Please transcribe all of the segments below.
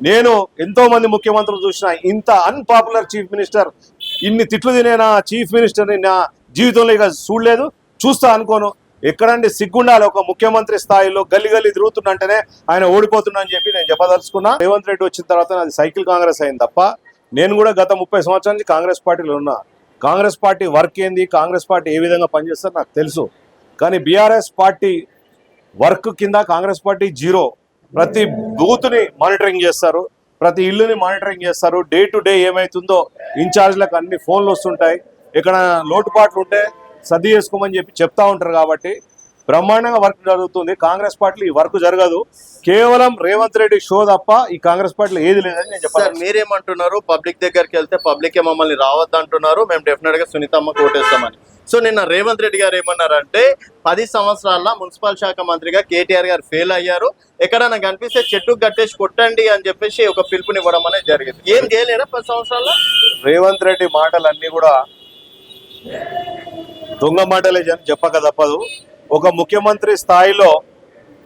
నేను ఎంతో మంది ముఖ్యమంత్రులు చూసిన ఇంత అన్పాపులర్ చీఫ్ మినిస్టర్ ఇన్ని తిట్లు తినేనా చీఫ్ మినిస్టర్ని నా జీవితంలో ఇక చూడలేదు చూస్తా అనుకోను. ఎక్కడండి సిగ్గుండాలి ఒక ముఖ్యమంత్రి స్థాయిలో గల్లి గల్లి తిరుగుతున్నంటేనే ఆయన ఓడిపోతున్నా అని చెప్పి నేను చెప్పదలుచుకున్నా. రేవంత్ రెడ్డి వచ్చిన తర్వాత నాది సైకిల్ కాంగ్రెస్ అయింది తప్ప నేను కూడా గత ముప్పై సంవత్సరాల నుంచి కాంగ్రెస్ పార్టీలో ఉన్నా. కాంగ్రెస్ పార్టీ వర్క్ ఏంది? కాంగ్రెస్ పార్టీ ఏ విధంగా పనిచేస్తారో నాకు తెలుసు. కానీ బీఆర్ఎస్ పార్టీ వర్క్ కింద కాంగ్రెస్ పార్టీ జీరో. ప్రతి బూత్ని మానిటరింగ్ చేస్తారు ప్రతి ఇల్లుని మానిటరింగ్ చేస్తారు. డే టు డే ఏమైతుందో ఇన్ఛార్జ్లకు అన్ని ఫోన్లు వస్తుంటాయి. ఇక్కడ లోటుపాట్లు ఉంటే సర్ది చేసుకోమని చెప్పి చెప్తా ఉంటారు కాబట్టి బ్రహ్మాండంగా వర్క్ జరుగుతుంది. కాంగ్రెస్ పార్టీలో ఈ వర్క్ జరగదు. కేవలం రేవంత్ రెడ్డి షో తప్ప ఈ కాంగ్రెస్ పార్టీలో ఏది లేదని నేను చెప్పాను మీరేమంటున్నారు? పబ్లిక్ దగ్గరికి వెళ్తే పబ్లిక్ మమ్మల్ని రావద్దు అంటున్నారు మేము డెఫినెట్గా సునీతమ్మ కోటేస్తామని. సో నిన్న రేవంత్ రెడ్డి గారు ఏమన్నారంటే పది సంవత్సరాల మున్సిపల్ శాఖ మంత్రిగా కేటీఆర్ గారు ఫెయిల్ అయ్యారు. ఎక్కడైనా కనిపిస్తే చెట్టు కట్టేసి కొట్టండి అని చెప్పేసి ఒక పిలుపునివ్వడం అనేది జరిగింది. ఏం చేయలేరా పది సంవత్సరాల్లో? రేవంత్ రెడ్డి మాటలన్నీ కూడా దొంగ మాటలే చెప్పక తప్పదు. ఒక ముఖ్యమంత్రి స్థాయిలో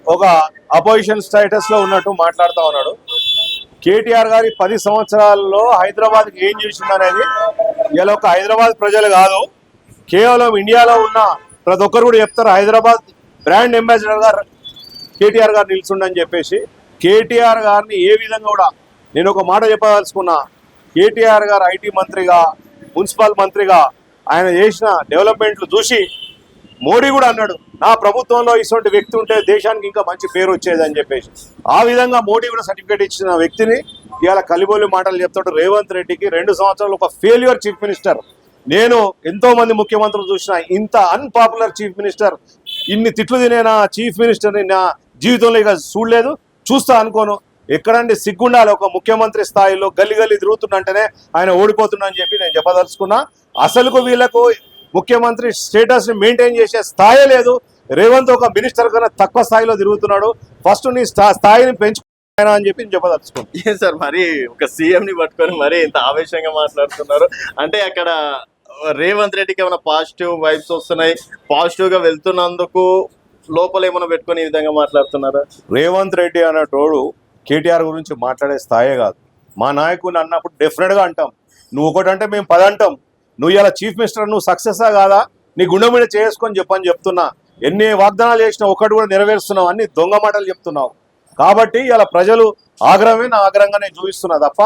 ఒక అపోజిషన్ స్టేటస్లో ఉన్నట్టు మాట్లాడుతూ ఉన్నాడు. కేటీఆర్ గారి పది సంవత్సరాల్లో హైదరాబాద్ ఏం చేసిందనేది ఇలా ఒక హైదరాబాద్ ప్రజలు కాదు. కేవలం ఇండియాలో ఉన్న ప్రతి ఒక్కరు కూడా చెప్తారు హైదరాబాద్ బ్రాండ్ అంబాసిడర్ గారు కేటీఆర్ గారు నిల్చుండని చెప్పేసి. కేటీఆర్ గారిని ఏ విధంగా కూడా నేను ఒక మాట చెప్పదలుచుకున్నా కేటీఆర్ గారు ఐటీ మంత్రిగా మున్సిపల్ మంత్రిగా ఆయన చేసిన డెవలప్మెంట్లు చూసి మోడీ కూడా అన్నాడు నా ప్రభుత్వంలో ఇటువంటి వ్యక్తి ఉంటే దేశానికి ఇంకా మంచి పేరు వచ్చేది అని చెప్పేసి. ఆ విధంగా మోడీ కూడా సర్టిఫికేట్ ఇచ్చిన వ్యక్తిని ఇవాళ కలిబోలి మాటలు చెప్తాడు రేవంత్ రెడ్డికి రెండు సంవత్సరాలు ఒక ఫెయిల్యూర్ చీఫ్ మినిస్టర్ నేను ఎంతో మంది ముఖ్యమంత్రులు చూసిన ఇంత అన్పాపులర్ చీఫ్ మినిస్టర్ ఇన్ని తిట్లు తినేనా చీఫ్ మినిస్టర్ని నా జీవితంలో ఇక చూడలేదు. చూస్తా అనుకోను. ఎక్కడండి సిగ్గుండాలి ఒక ముఖ్యమంత్రి స్థాయిలో గల్లి గల్లి తిరుగుతున్నంటేనే ఆయన ఓడిపోతున్నా అని చెప్పి నేను చెప్పదలుచుకున్నా. అసలుకు వీళ్ళకు ముఖ్యమంత్రి స్టేటస్ని మెయింటైన్ చేసే స్థాయి లేదు. రేవంత్ ఒక మినిస్టర్ కన్నా తక్కువ స్థాయిలో తిరుగుతున్నాడు. ఫస్ట్ నీ స్థా- స్థాయిని పెంచుకున్నా అని చెప్పి నేను చెప్పదలుచుకున్నాను సార్ మరి ఒక సీఎం ని పట్టుకొని మరి ఇంత ఆవేశంగా మాట్లాడుతున్నారు. అంటే అక్కడ రేవంత్ రెడ్డికి ఏమైనా పాజిటివ్ వైబ్స్ వస్తున్నాయి? పాజిటివ్గా వెళ్తున్నందుకు లోపల ఏమైనా పెట్టుకొని ఈ విధంగా మాట్లాడుతున్నారా? రేవంత్ రెడ్డి అన్నటోడు కేటీఆర్ గురించి మాట్లాడే స్థాయే కాదు. మా నాయకుని అన్నప్పుడు డెఫినెట్గా అంటాం. నువ్వు ఒకటి అంటే మేము పది అంటాం. నువ్వు ఇలా చీఫ్ మినిస్టర్ నువ్వు సక్సెసా కాదా? నీ గుండె మీద చేసుకొని చెప్పని చెప్తున్నా. ఎన్ని వాగ్దానాలు చేసినా ఒకటి కూడా నెరవేరుస్తున్నావు అన్ని దొంగ మాటలు చెప్తున్నావు. కాబట్టి ఇలా ప్రజలు ఆగ్రహమే నా ఆగ్రహంగా నేను చూపిస్తున్నా తప్ప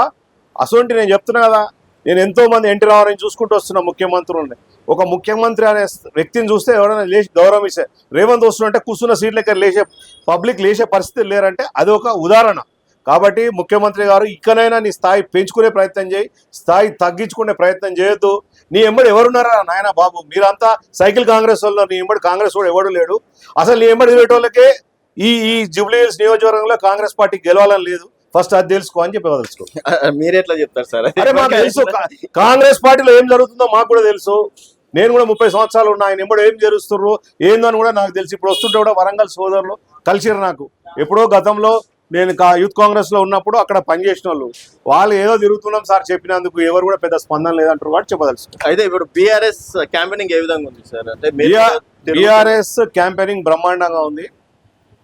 అసొంటి నేను చెప్తున్నా కదా నేను ఎంతో మంది ఎన్టీ రామారావు చూసుకుంటూ వస్తున్నా ముఖ్యమంత్రులని. ఒక ముఖ్యమంత్రి అనే వ్యక్తిని చూస్తే ఎవరైనా లేచి గౌరవం ఇస్తే రేవంత్ వస్తుంటే కూర్చున్న సీట్ల దగ్గర లేచే పబ్లిక్ లేచే పరిస్థితి లేరంటే అది ఒక ఉదాహరణ. కాబట్టి ముఖ్యమంత్రి గారు ఇకనైనా నీ స్థాయి పెంచుకునే ప్రయత్నం చేయి స్థాయి తగ్గించుకునే ప్రయత్నం చేయొద్దు. నీ ఎంబడి ఎవరున్నారా నాయన బాబు? మీరంతా సైకిల్ కాంగ్రెస్ వాళ్ళు నీ ఎంబడి కాంగ్రెస్ వాడు ఎవడు లేడు. అసలు నీ ఎంబడి తిరిగేటోళ్ళకే ఈ ఈ జూబ్లీహిల్స్ నియోజకవర్గంలో కాంగ్రెస్ పార్టీ గెలవాలని లేదు. ఫస్ట్ అది తెలుసుకో అని చెప్పి తెలుసుకో మీరు ఎట్లా చెప్తారు సార్? అరే మాకు తెలుసు కాంగ్రెస్ పార్టీలో ఏం జరుగుతుందో మాకు కూడా తెలుసు. నేను కూడా ముప్పై సంవత్సరాలు ఉన్నా ఆయన ఎప్పుడు ఏం జరుస్తుర్రు ఏందని కూడా నాకు తెలుసు. ఇప్పుడు వస్తుంటే కూడా వరంగల్ సోదరులు కలిసిరు నాకు. ఎప్పుడో గతంలో నేను కా- యూత్ కాంగ్రెస్లో ఉన్నప్పుడు అక్కడ పనిచేసిన వాళ్ళు వాళ్ళు ఏదో తిరుగుతున్నాం సార్ చెప్పినందుకు ఎవరు కూడా పెద్ద స్పందన లేదంటారు వాడు చెప్పదలుచు అయితే ఇప్పుడు బీఆర్ఎస్ క్యాంపెయినింగ్ ఏ విధంగా ఉంది సార్? అంటే. బీఆర్ఎస్ క్యాంపెయినింగ్ బ్రహ్మాండంగా ఉంది.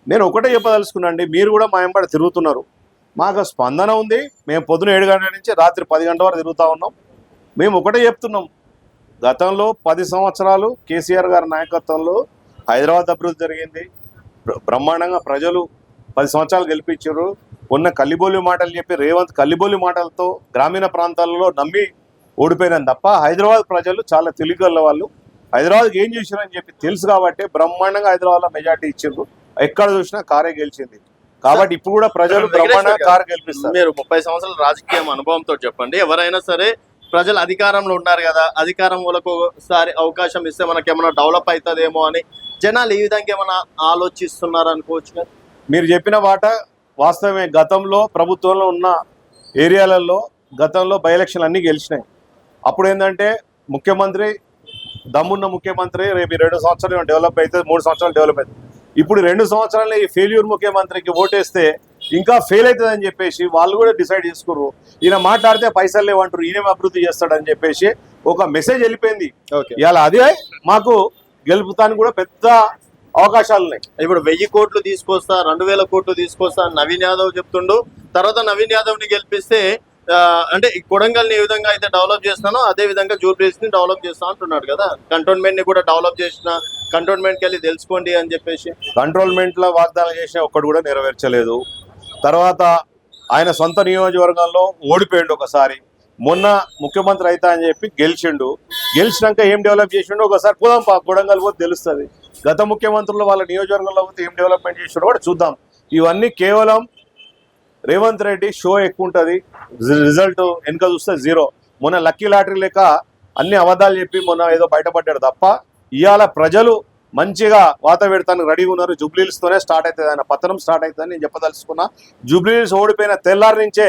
నేను ఒకటే చెప్పదలుచుకున్నాండి మీరు కూడా మా ఎంబడి తిరుగుతున్నారు. మాకు స్పందన ఉంది మేము పొద్దున ఏడు గంటల నుంచి రాత్రి పది గంటల వరకు తిరుగుతూ ఉన్నాం. మేము ఒకటే చెప్తున్నాం గతంలో పది సంవత్సరాలు కేసీఆర్ గారి నాయకత్వంలో హైదరాబాద్ అభివృద్ధి జరిగింది. బ్ర- బ్రహ్మాండంగా ప్రజలు పది సంవత్సరాలు గెలిపించారు. ఉన్న కల్లిబోలి మాటలు చెప్పి రేవంత్ కల్లిబోలి మాటలతో గ్రామీణ ప్రాంతాలలో నమ్మి ఓడిపోయినాను తప్ప హైదరాబాద్ ప్రజలు చాలా తెలివిగల వాళ్ళు. హైదరాబాద్కి ఏం చేశారని చెప్పి తెలుసు కాబట్టి బ్రహ్మాండంగా హైదరాబాద్లో మెజార్టీ ఇచ్చిండ్రు ఎక్కడ చూసినా కారే గెలిచింది. కాబట్టి ఇప్పుడు కూడా ప్రజలు బ్రహ్మాండంగా కారు గెలిపిస్తారు. మీరు ముప్పై సంవత్సరాల రాజకీయ అనుభవంతో చెప్పండి. ఎవరైనా సరే ప్రజలు అధికారంలో ఉన్నారు కదా అధికారం వాళ్ళకు ఒకసారి అవకాశం ఇస్తే మనకి ఏమైనా డెవలప్ అవుతుందేమో అని జనాలు ఈ విధంగా ఏమైనా ఆలోచిస్తున్నారు అనుకోవచ్చు కదా మీరు చెప్పిన మాట వాస్తవమే. గతంలో ప్రభుత్వంలో ఉన్న ఏరియాలలో గతంలో బై ఎలక్షన్లు అన్నీ గెలిచినాయి. అప్పుడు ఏంటంటే ముఖ్యమంత్రి దమ్మున్న ముఖ్యమంత్రి రేపు రెండు సంవత్సరాలు డెవలప్ అవుతుంది మూడు సంవత్సరాలు డెవలప్ అవుతుంది ఇప్పుడు రెండు సంవత్సరాలు ఈ ఫెయిల్యూర్ ముఖ్యమంత్రికి ఓటేస్తే ఇంకా ఫెయిల్ అవుతుంది అని చెప్పేసి వాళ్ళు కూడా డిసైడ్ చేసుకుర్రు. ఈయన మాట్లాడితే పైసలు లేవంటారు ఈయన అభివృద్ధి చేస్తాడని చెప్పేసి ఒక మెసేజ్ వెళ్ళిపోయింది. ఓకే ఇవాళ అదే మాకు గెలుపుతానికి కూడా పెద్ద అవకాశాలు ఉన్నాయి. ఇప్పుడు వెయ్యి కోట్లు తీసుకొస్తా రెండు వేల కోట్లు తీసుకొస్తా నవీన్ యాదవ్ చెప్తుండు. తర్వాత నవీన్ యాదవ్ని గెలిపిస్తే అంటే ఈ కొడంగల్ని ఏ విధంగా అయితే డెవలప్ చేస్తున్నానో అదే విధంగా జూబ్లీస్ని డెవలప్ చేస్తా అంటున్నాడు కదా. కంటోన్మెంట్ని కూడా డెవలప్ చేసిన కంటోన్మెంట్కి వెళ్ళి తెలుసుకోండి అని చెప్పేసి. కంట్రోల్మెంట్లో వాగ్దానాలు చేసిన ఒక్కడు కూడా నెరవేర్చలేదు. తర్వాత ఆయన సొంత నియోజకవర్గంలో ఓడిపోయిండు ఒకసారి. మొన్న ముఖ్యమంత్రి అవుతా అని చెప్పి గెలిచిండు. గెలిచినాక ఏం డెవలప్ చేసిండు ఒకసారి పోదాం పా కొడంగల్ పోతే తెలుస్తుంది. గత ముఖ్యమంత్రులు వాళ్ళ నియోజకవర్గంలో పోతే ఏం డెవలప్మెంట్ చేసిండో కూడా చూద్దాం. ఇవన్నీ కేవలం రేవంత్ రెడ్డి షో ఎక్కువ ఉంటుంది. రిజల్ట్ వెనుక చూస్తే జీరో మొన్న లక్కీ లాటరీ లెక్క అన్ని అబద్ధాలు చెప్పి మొన్న ఏదో బయటపడ్డాడు తప్ప ఇవాళ ప్రజలు మంచిగా వాత పెడతానికి రెడీగా ఉన్నారు. జూబ్లీహిల్స్తోనే స్టార్ట్ అవుతుంది ఆయన. పతనం స్టార్ట్ అవుతుందని నేను చెప్పదలుచుకున్నా. జూబ్లీహిల్స్ ఓడిపోయిన తెల్లారి నుంచే